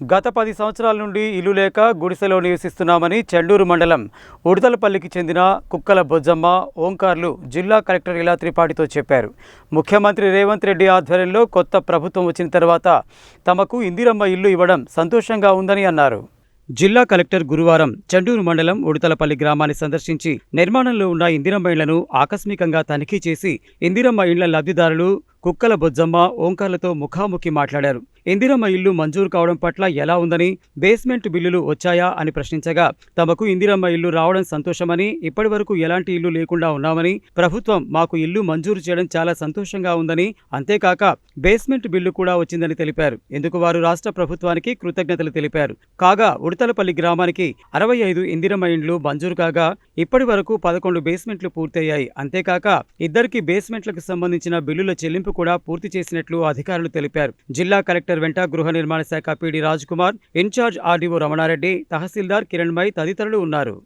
గత పది సంవత్సరాల నుండి ఇల్లు లేక గుడిసెలో నివసిస్తున్నామని చెండూరు మండలం ఉడతలపల్లికి చెందిన కుక్కల బొజ్జమ్మ ఓంకార్లు జిల్లా కలెక్టర్ ఇలా త్రిపాఠితో చెప్పారు. ముఖ్యమంత్రి రేవంత్ రెడ్డి ఆధ్వర్యంలో కొత్త ప్రభుత్వం వచ్చిన తర్వాత తమకు ఇందిరమ్మ ఇల్లు ఇవ్వడం సంతోషంగా ఉందని అన్నారు. జిల్లా కలెక్టర్ గురువారం చండూరు మండలం ఉడతలపల్లి గ్రామాన్ని సందర్శించి నిర్మాణంలో ఉన్న ఇందిరమ్మ ఇళ్ళను ఆకస్మికంగా తనిఖీ చేసి ఇందిరమ్మ ఇళ్ళ లబ్ధిదారులు కుక్కల బొజ్జమ్మ ఓంకార్లతో ముఖాముఖి మాట్లాడారు. ఇందిరమ్మ ఇల్లు మంజూరు కావడం పట్ల ఎలా ఉందని బేస్మెంట్ బిల్లులు వచ్చాయా అని ప్రశ్నించగా తమకు ఇందిరమ్మ ఇల్లు రావడం సంతోషమని ఇప్పటి వరకు ఎలాంటి ఇల్లు లేకుండా ఉన్నామని ప్రభుత్వం మాకు ఇల్లు మంజూరు చేయడం చాలా సంతోషంగా ఉందని అంతేకాక బేస్మెంట్ బిల్లు కూడా వచ్చిందని తెలిపారు. ఇందుకు వారు రాష్ట్ర ప్రభుత్వానికి కృతజ్ఞతలు తెలిపారు. కాగా ఉడతలపల్లి గ్రామానికి అరవై ఐదు ఇందిరమ్మ ఇండ్లు మంజూరు కాగా ఇప్పటి వరకు పదకొండు బేస్మెంట్లు పూర్తయ్యాయి. అంతేకాక ఇద్దరికి బేస్మెంట్లకు సంబంధించిన బిల్లుల చెల్లింపు కూడా పూర్తి చేసినట్లు అధికారులు తెలిపారు. జిల్లా కలెక్టర్ వెంట గృహ నిర్మాణ శాఖ PD Kumar incharge RDO Ramana Reddy tahsildar Kiranmai తదితరులు ఉన్నారు.